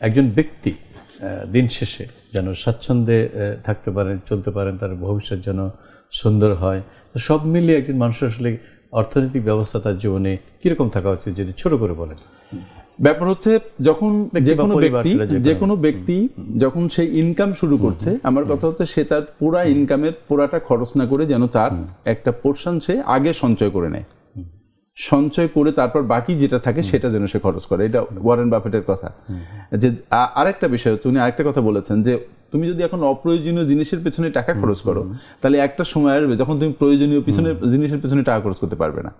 একজন ব্যক্তি দিন শেষে যেন স্বাচ্ছন্দ্যে থাকতে পারেন চলতে পারেন তার ভবিষ্যৎ যেন সুন্দর হয়। তো সব মিলিয়ে একজন মানুষ আসলে অর্থনৈতিক ব্যবস্থা তার জীবনে কীরকম থাকা উচিত যদি ছোট করে বলেন? ব্যাপার হচ্ছে যখন যে কোনো ব্যক্তি যে কোনো ব্যক্তি যখন সে ইনকাম শুরু করছে আমার কথা হচ্ছে সে তার পুরা ইনকামের পুরাটা খরচ না করে যেন তার একটা পোর্শন সে আগে সঞ্চয় করে নেয়। সঞ্চয় করে তারপর বাকি যেটা থাকে সেটা যেন সে খরচ করে। এটা ওয়ারেন বাফেটের কথা। যে আরেকটা বিষয় হচ্ছে উনি আরেকটা কথা বলেছেন যে তুমি যদি এখন অপ্রয়োজনীয় জিনিসের পেছনে টাকা খরচ করো তাহলে একটা সময় আসবে যখন তুমি প্রয়োজনীয় পিছনে জিনিসের পেছনে টাকা খরচ করতে পারবে না।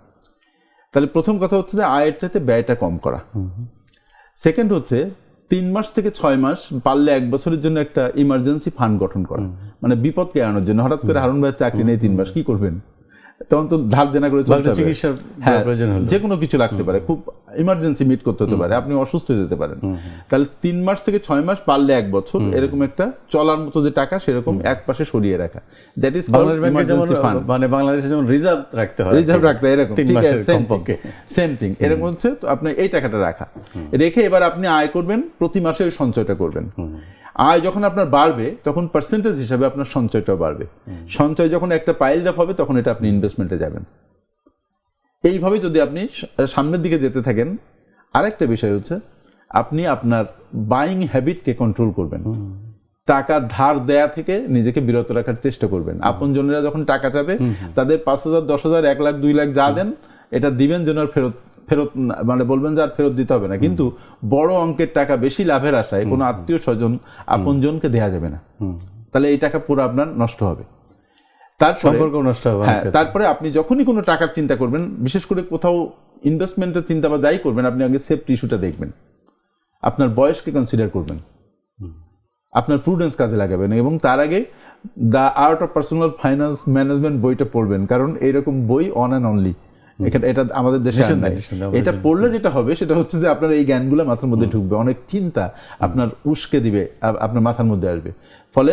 তাহলে প্রথম কথা হচ্ছে যে আয়ের চাইতে ব্যয়টা কম করা। সেকেন্ড হচ্ছে তিন মাস থেকে ছয় মাস পারলে এক বছরের জন্য একটা ইমার্জেন্সি ফান্ড গঠন করা। মানে বিপদকে এড়ানোর জন্য। হঠাৎ করে হারুন ভাইয়ের চাকরি নেই তিন মাস কি করবেন? তখন তো ধার দেনা করে। চিকিৎসার হ্যাঁ প্রয়োজন হলো। যে কোনো কিছু লাগতে পারে। খুব ইমার্জেন্সি মিট করতে হতে পারে। আপনি অসুস্থ হয়ে যেতে পারেন। তাহলে তিন মাস থেকে ছয় মাস পারলে এক বছর এরকম একটা চলার মতো যে টাকা সেরকম এক পাশে সরিয়ে রাখা। দ্যাট ইজ ইমার্জেন্সি ফান্ড মানে বাংলাদেশে যেমন রিজার্ভ রাখতে হয় রিজার্ভ রাখতে এরকম। তিন ঠিক আছে মাসের কমপক্ষে। সেম থিং এরকম হচ্ছে তো আপনি এই টাকাটা রাখা। রেখে এবার আপনি আয় করবেন প্রতি মাসে ওই সঞ্চয়টা করবেন। আয় যখন আপনার বাড়বে তখন পার্সেন্টেজ হিসাবে আপনার সঞ্চয়টাও বাড়বে। সঞ্চয় যখন একটা পাইল আপ হবে তখন এটা আপনি ইনভেস্টমেন্টে যাবেন। এইভাবে যদি আপনি সামনের দিকে যেতে থাকেন আরেকটা বিষয় হচ্ছে আপনি আপনার বাইং হ্যাবিটকে কন্ট্রোল করবেন। টাকা ধার দেয়া থেকে নিজেকে বিরত রাখার চেষ্টা করবেন। আপন জনেরা যখন টাকা চাবে তাদের পাঁচ হাজার দশ হাজার এক লাখ দুই লাখ যা দেন এটা দিবেন যেন আর ফেরত ফেরত মানে বলবেন যে আর ফেরত দিতে হবে না। কিন্তু বড় অঙ্কের টাকা বেশি লাভের আশায় কোনো আত্মীয় স্বজন আপনজনকে দেয়া যাবে না। তাহলে এই টাকা পুরো আপনার নষ্ট হবে। তার সম্পর্ক নষ্ট হবে হ্যাঁ তারপরে আপনি যখনই কোনো টাকার চিন্তা করবেন বিশেষ করে কোথাও ইনভেস্টমেন্টের চিন্তা বা যাই করবেন আপনি আগে সেফটি ইস্যুটা দেখবেন। আপনার বয়সকে কনসিডার করবেন। আপনার প্রুডেন্স কাজে লাগাবেন এবং তার আগে the art of personal finance management বইটা পড়বেন। কারণ এইরকম বই অন অ্যান্ড অনলি এখানে এটা আমাদের দেশে এটা পড়লে যেটা হবে সেটা হচ্ছে যে আপনার এই জ্ঞানগুলো মাথার মধ্যে ঢুকবে। অনেক চিন্তা আপনার উস্কে দিবে আপনার মাথার মধ্যে আসবে। ফলে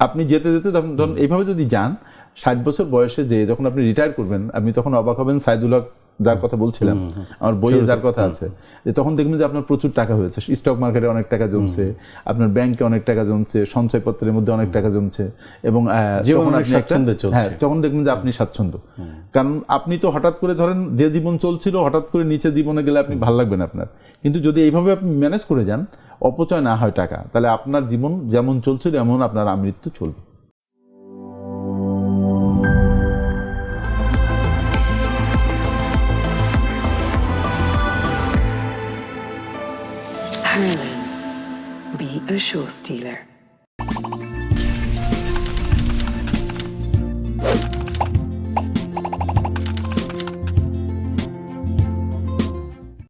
আপনি যেতে যেতে তখন ধরুন এইভাবে যদি যান ষাট বছর বয়সে যে যখন আপনি রিটায়ার করবেন আপনি তখন অবাক হবেন সাইদুল্লাহ যার কথা বলছিলাম আমার বইয়ে যার কথা আছে যে তখন দেখবেন যে আপনার প্রচুর টাকা হয়েছে। স্টক মার্কেটে অনেক টাকা জমছে আপনার ব্যাংকে অনেক টাকা জমছে সঞ্চয়পত্রের মধ্যে অনেক টাকা জমছে এবং তখন আপনি। হ্যাঁ, তখন দেখবেন যে আপনি স্বাচ্ছন্দ্য। কারণ আপনি তো হঠাৎ করে ধরেন যে জীবন চলছিল, হঠাৎ করে নিচে জীবনে গেলে আপনি ভালো লাগবে না আপনার কিন্তু যদি এইভাবে আপনি ম্যানেজ করে যান, অপচয় না হয় টাকা, তাহলে আপনার জীবন যেমন চলছিল, এমন আপনার আমৃত্যু চলবে be a show stealer.